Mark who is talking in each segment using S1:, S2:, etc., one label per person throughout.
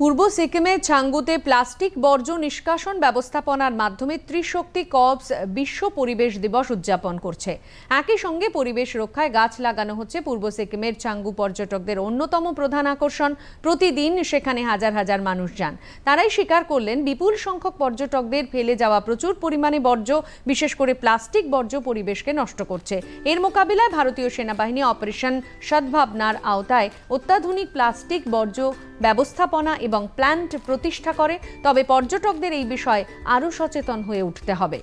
S1: পূর্ব সিকিমের ছাঙ্গুতে প্লাস্টিক বর্জ্য নিষ্কাশন ব্যবস্থাপনার মাধ্যমে ত্রিশক্তি কপস বিশ্ব পরিবেশ দিবস উদযাপন করছে। একই সঙ্গে পরিবেশ রক্ষায় গাছ লাগানো হচ্ছে পূর্ব সিকিমের ছাঙ্গু পর্যটকদের অন্যতম প্রধান আকর্ষণ। প্রতিদিন সেখানে হাজার হাজার মানুষ যান তারাই স্বীকার করলেন, বিপুল সংখ্যক পর্যটকদের ফেলে যাওয়া প্রচুর পরিমাণে বর্জ্য, বিশেষ করে প্লাস্টিক বর্জ্য পরিবেশকে নষ্ট করছে। এর মোকাবিলায় ভারতীয় সেনাবাহিনী অপারেশন সদ্ভাবনার আওতায় অত্যাধুনিক প্লাস্টিক বর্জ্য ব্যবস্থাপনা এবং প্ল্যান্ট প্রতিষ্ঠা করে তবে পর্যটকদের এই বিষয়ে আরও সচেতন হয়ে উঠতে হবে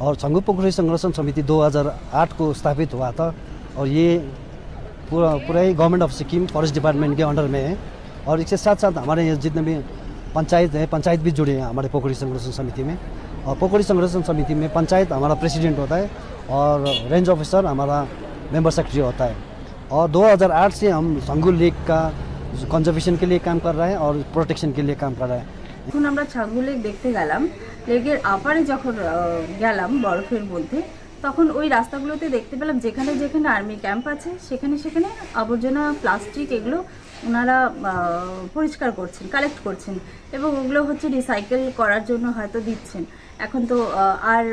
S2: और छंगू पोखरी संरक्षण समिति 2008 को स्थापित हुआ था और ये पूरा पूरा ही government of Sikkim forest department के अंडर में है और इसके साथ साथ हमारे यहाँ जितने भी पंचायत है पंचायत भी जुड़े हैं हमारे पोखरी संरक्षण समिति में और पोखरी संरक्षण समिति में पंचायत हमारा प्रेसिडेंट होता है और रेंज ऑफिसर हमारा मेंबर सेक्रेटरी होता है और 2008 से हम संगू लेक का कंजर्वेशन के लिए काम कर रहे हैं और प्रोटेक्शन के लिए काम कर रहे हैं
S3: এখন আমরা ছাগু লেক দেখতে গেলাম লেকের আপারে যখন আহ, গেলাম বরফের মধ্যে তখন ওই রাস্তাগুলোতে দেখতে পেলাম যেখানে যেখানে আর্মি ক্যাম্প আছে, সেখানে সেখানে আবর্জনা, প্লাস্টিক এগুলো ওনারা পরিষ্কার করছেন কালেক্ট করছেন এবং ওগুলো হচ্ছে রিসাইকেল করার জন্য হয়তো দিচ্ছেন। এখন তো আর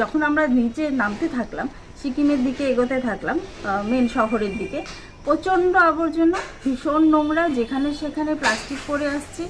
S3: যখন আমরা নিচে নামতে থাকলাম, সিকিমের দিকে এগোতে থাকলাম মেন শহরের দিকে, প্রচণ্ড আবর্জনা, ভীষণ নোংরা, যেখানে সেখানে প্লাস্টিক পড়ে আসছে।